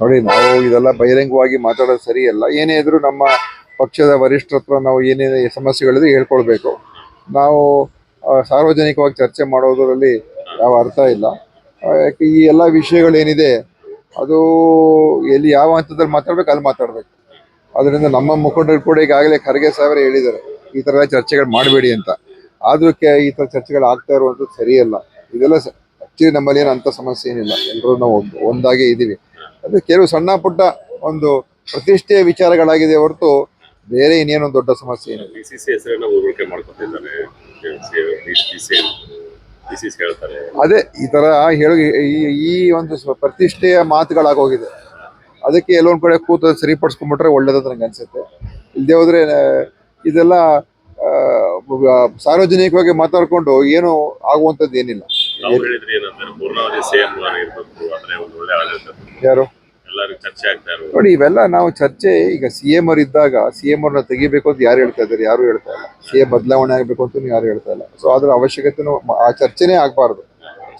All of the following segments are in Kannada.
ನೋಡಿ, ನಾವು ಇದೆಲ್ಲ ಬಹಿರಂಗವಾಗಿ ಮಾತಾಡೋದು ಸರಿಯಲ್ಲ. ಏನೇ ಇದ್ರೂ ನಮ್ಮ ಪಕ್ಷದ ವರಿಷ್ಠರ ನಾವು ಏನೇನು ಸಮಸ್ಯೆಗಳಿದ್ರೆ ಹೇಳ್ಕೊಳ್ಬೇಕು. ನಾವು ಸಾರ್ವಜನಿಕವಾಗಿ ಚರ್ಚೆ ಮಾಡೋದರಲ್ಲಿ ಯಾವ ಅರ್ಥ ಇಲ್ಲ. ಯಾಕೆ ಈ ಎಲ್ಲ ವಿಷಯಗಳೇನಿದೆ, ಅದು ಎಲ್ಲಿ ಯಾವ ಹಂತದಲ್ಲಿ ಮಾತಾಡ್ಬೇಕು, ಅಲ್ಲಿ ಮಾತಾಡ್ಬೇಕು. ಅದರಿಂದ ನಮ್ಮ ಮುಖಂಡರು ಕೂಡ ಈಗಾಗಲೇ ಖರ್ಗೆ ಸಾಹೇಬರು ಹೇಳಿದ್ದಾರೆ, ಈ ಥರ ಚರ್ಚೆಗಳು ಮಾಡಬೇಡಿ ಅಂತ. ಆದ್ರೂ ಈ ಥರ ಚರ್ಚೆಗಳು ಆಗ್ತಾ ಇರುವಂಥದ್ದು ಸರಿಯಲ್ಲ. ಇದೆಲ್ಲ ಆಕ್ಚುಲಿ ನಮ್ಮಲ್ಲಿ ಏನು ಅಂಥ ಸಮಸ್ಯೆ ಏನಿಲ್ಲ. ಎಲ್ಲರೂ ನಾವು ಒಂದು- ಒಂದಾಗೇ ಇದ್ದೀವಿ. ಅದು ಕೆಲವು ಸಣ್ಣ ಪುಟ್ಟ ಒಂದು ಪ್ರತಿಷ್ಠೆಯ ವಿಚಾರಗಳಾಗಿದೆ ಹೊರತು ಬೇರೆ ಇನ್ನೇನೊಂದು ದೊಡ್ಡ ಸಮಸ್ಯೆ ಏನಿಲ್ಲ. ಬಿ ಸಿ ಸಿ ಹೆಸರನ್ನ ಉರುಳಿಕೆ ಮಾಡ್ಕೊತಿದ್ದಾರೆ. B C B C C ಹೇಳ್ತಾರೆ. ಅದೇ ಈ ತರ ಹೇಳಿ ಈ- ಈ ಒಂದು ಸ್ವ- ಪ್ರತಿಷ್ಠೆಯ ಮಾತುಗಳಾಗೋಗಿದೆ. ಅದಕ್ಕೆ ಎಲ್ಲೊಂದು ಕಡೆ ಕೂತು ಸರಿಪಡಿಸ್ಕೊಂಡ್ಬಿಟ್ರೆ ಒಳ್ಳೇದಂತ ನಂಗೆ ಅನ್ಸುತ್ತೆ. ಇಲ್ಲದೆ ಹೋದ್ರೆ ಇದೆಲ್ಲ ಆ, ಸಾರ್ವಜನಿಕವಾಗಿ ಮಾತಾಡ್ಕೊಂಡು ಏನು ಆಗುವಂಥದ್ದು ಏನಿಲ್ಲ. ನಾವು ಹೇಳಿದ್ರು ಏನಂದ್ರೆ ಪೂರ್ಣಾವಧಿ ಸೇಮ್ ಇರ್ಬೇಕು ಆದ್ರೆ ಒಂದು ಒಳ್ಳೆ ಆಡಳಿತ ಯಾರು? ಎಲ್ಲರೂ ಚರ್ಚೆ ಆಗ್ತಾ ಇರೋದು ನೋಡಿ ಇವೆಲ್ಲ ನಾವು ಚರ್ಚೆ ಈಗ ಸಿ ಎಂ ಅವ್ರು ಇದ್ದಾಗ ಸಿ ಎಂ ಅವ್ರನ್ನ ತೆಗಿಬೇಕು ಅಂತ ಯಾರು ಹೇಳ್ತಾ ಇದ್ದಾರೆ? ಯಾರು ಹೇಳ್ತಾ ಇಲ್ಲ. ಸಿ ಎಂ ಬದಲಾವಣೆ ಆಗಬೇಕು ಅಂತ ಯಾರು ಹೇಳ್ತಾ ಇಲ್ಲ. ಸೊ ಅದ್ರ ಅವಶ್ಯಕತೆನೂ ಆ ಚರ್ಚೆನೇ ಆಗ್ಬಾರ್ದು.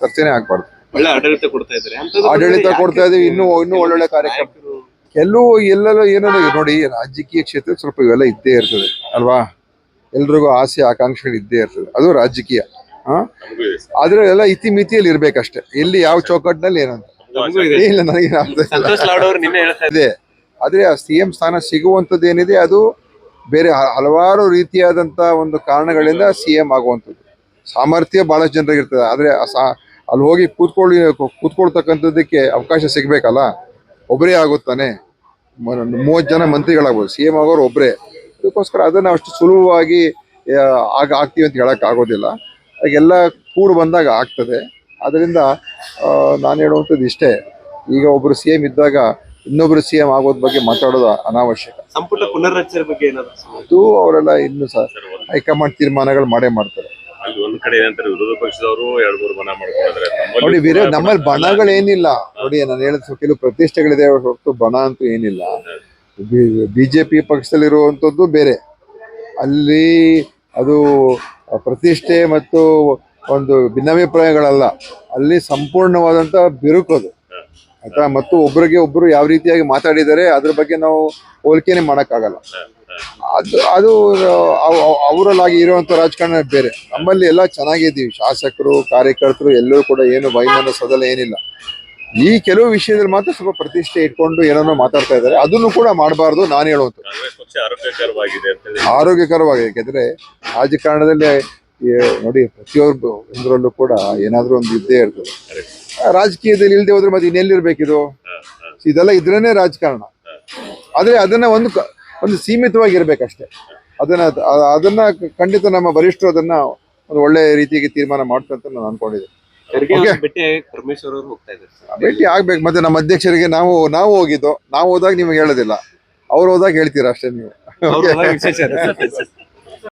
ಚರ್ಚೆನೇ ಆಗ್ಬಾರ್ದು. ಒಳ್ಳೆ ಆಡಳಿತ ಕೊಡ್ತಾ ಇದ್ದಾರೆ. ಆಡಳಿತ ಕೊಡ್ತಾ ಇದೀವಿ ಇನ್ನೂ ಇನ್ನೂ ಒಳ್ಳೊಳ್ಳೆ ಕಾರ್ಯಕ್ರಮ. ಎಲ್ಲೂ ಕೆಲವು ಎಲ್ಲೆಲ್ಲೋ ಏನೋ ನೋಡಿ ರಾಜಕೀಯ ಕ್ಷೇತ್ರ ಸ್ವಲ್ಪ ಇವೆಲ್ಲ ಇದ್ದೇ ಇರ್ತದೆ ಅಲ್ವಾ? ಎಲ್ರಿಗೂ ಆಸೆ ಆಕಾಂಕ್ಷೆಗಳು ಇದ್ದೇ ಇರ್ತದೆ. ಅದು ರಾಜಕೀಯ. ಆದ್ರೆ ಎಲ್ಲ ಇತಿಮಿತಿಯಲ್ಲಿ ಇರ್ಬೇಕಷ್ಟೇ. ಇಲ್ಲಿ ಯಾವ ಚೌಕಟ್ಟಿನಲ್ಲಿ ಏನಂತ. ಇಲ್ಲ ನನಗೆ ಇದೆ. ಆದ್ರೆ ಆ ಸಿ ಎಂ ಸ್ಥಾನ ಸಿಗುವಂತದ್ದು ಏನಿದೆ ಅದು ಬೇರೆ ಹಲವಾರು ರೀತಿಯಾದಂಥ ಒಂದು ಕಾರಣಗಳಿಂದ ಸಿ ಎಂ ಆಗುವಂಥದ್ದು. ಸಾಮರ್ಥ್ಯ ಬಹಳಷ್ಟು ಜನರಿಗೆ ಇರ್ತದೆ. ಆದರೆ ಅಲ್ಲಿ ಹೋಗಿ ಕೂತ್ಕೊಳ್ಳಿ ಕೂತ್ಕೊಳ್ತಕ್ಕಂಥದ್ದಕ್ಕೆ ಅವಕಾಶ ಸಿಗಬೇಕಲ್ಲ? ಒಬ್ಬರೇ ಆಗುತ್ತಾನೆ. ಮೂವತ್ತು ಜನ ಮಂತ್ರಿಗಳಾಗ್ಬೋದು. ಸಿ ಎಂ ಆಗೋರು ಒಬ್ಬರೇ ಅದಕ್ಕೋಸ್ಕರ ಅದನ್ನು ಅಷ್ಟು ಸುಲಭವಾಗಿ ಆಗ ಆಗ್ತೀವಿ ಅಂತ ಹೇಳಕ್ ಹಾಗೆಲ್ಲ ಕೂಡು ಬಂದಾಗ ಆಗ್ತದೆ. ಅದರಿಂದ ನಾನು ಹೇಳುವಂಥದ್ದು ಇಷ್ಟೇ. ಈಗ ಒಬ್ಬರು ಸಿ ಎಂ ಇದ್ದಾಗ ಇನ್ನೊಬ್ಬರು ಸಿ ಎಂ ಆಗೋದ್ ಬಗ್ಗೆ ಮಾತಾಡೋದು ಅನಾವಶ್ಯಕ. ಸಂಪುಟ ಪುನರ್ರಚನೆ ಬಗ್ಗೆ ಏನಾದ್ರು ಅದು ಅವರೆಲ್ಲ ಇನ್ನು ಸಹ ಹೈಕಮಾಂಡ್ ತೀರ್ಮಾನಗಳು ಮಾಡೇ ಮಾಡ್ತಾರೆ. ಅಲ್ಲಿ ಒಂದ್ ಕಡೆ ಏನಂತಾರೆ ವಿರೋಧ ಪಕ್ಷದವರು ಎರಡ್ ಮೂರು ಮನ ಮಾಡ್ಕೊಂಡಿದ್ದಾರೆ. ನೋಡಿ ಬೇರೆ ನಮ್ಮಲ್ಲಿ ಬಣಗಳೇನಿಲ್ಲ. ನೋಡಿ ನಾನು ಹೇಳಿದ ಕೆಲವು ಪ್ರತಿಷ್ಠೆಗಳಿದೆ ಹೊರತು ಬಣ ಅಂತೂ ಏನಿಲ್ಲ. ಬಿಜೆಪಿ ಪಕ್ಷದಲ್ಲಿರುವಂಥದ್ದು ಬೇರೆ. ಅಲ್ಲಿ ಅದು ಪ್ರತಿಷ್ಠೆ ಮತ್ತು ಒಂದು ಭಿನ್ನಾಭಿಪ್ರಾಯಗಳಲ್ಲ. ಅಲ್ಲಿ ಸಂಪೂರ್ಣವಾದಂಥ ಬಿರುಕದು ಆಯ್ತಾ? ಮತ್ತು ಒಬ್ಬರಿಗೆ ಒಬ್ಬರು ಯಾವ ರೀತಿಯಾಗಿ ಮಾತಾಡಿದರೆ ಅದ್ರ ಬಗ್ಗೆ ನಾವು ಹೋಲಿಕೆನೆ ಮಾಡೋಕ್ಕಾಗಲ್ಲ. ಅದು ಅದು ಅವ್- ಅವ್- ಅವರಲ್ಲಾಗಿ ಇರುವಂಥ ರಾಜಕಾರಣ ಬೇರೆ. ನಮ್ಮಲ್ಲಿ ಎಲ್ಲ ಚೆನ್ನಾಗಿದ್ದೀವಿ. ಶಾಸಕರು ಕಾರ್ಯಕರ್ತರು ಎಲ್ಲರೂ ಕೂಡ ಏನು ವೈಮನಸ್ಸದಲ್ಲ ಏನಿಲ್ಲ. ಈ ಕೆಲವು ವಿಷಯದಲ್ಲಿ ಮಾತ್ರ ಸ್ವಲ್ಪ ಪ್ರತಿಷ್ಠೆ ಇಟ್ಕೊಂಡು ಏನೋ ಮಾತಾಡ್ತಾ ಇದ್ದಾರೆ. ಅದನ್ನು ಕೂಡ ಮಾಡಬಾರ್ದು ನಾನು ಹೇಳುವಂಥದ್ದು. ಆರೋಗ್ಯಕರವಾಗಿದೆ. ಯಾಕೆಂದ್ರೆ ರಾಜಕಾರಣದಲ್ಲಿ ಈ ನೋಡಿ ಪ್ರತಿಯೊಬ್ಬರು ಒಂದರಲ್ಲೂ ಕೂಡ ಏನಾದ್ರೂ ಒಂದು ಇದ್ದೇ ಇರ್ತದೆ. ರಾಜಕೀಯದಲ್ಲಿ ಇಲ್ಲದೆ ಹೋದ್ರೆ ಮತ್ತೆ ಇನ್ನೆಲ್ಲಿರ್ಬೇಕಿದು ಇದೆಲ್ಲ ಇದ್ರೇನೆ ರಾಜಕಾರಣ. ಆದ್ರೆ ಅದನ್ನ ಒಂದು ಕ- ಒಂದು ಸೀಮಿತವಾಗಿ ಇರ್ಬೇಕಷ್ಟೇ ಅದನ್ನ ಅದನ್ನ ಖಂಡಿತ ನಮ್ಮ ವರಿಷ್ಠರು ಅದನ್ನ ಒಂದು ಒಳ್ಳೆ ರೀತಿಯಾಗಿ ತೀರ್ಮಾನ ಮಾಡ್ತಾರೆ ಅಂತ ನಾನು ಅನ್ಕೊಂಡಿದ್ದೆ. ಭೇಟಿ ಆಗ್ಬೇಕು. ಮತ್ತೆ ನಮ್ಮ ಅಧ್ಯಕ್ಷರಿಗೆ ನಾವು ನಾವು ಹೋಗಿದ್ದು. ನಾವು ಹೋದಾಗ ನಿಮಗೆ ಹೇಳೋದಿಲ್ಲ. ಅವ್ರು ಹೋದಾಗ ಹೇಳ್ತೀರಾ ಅಷ್ಟೇ ನೀವು.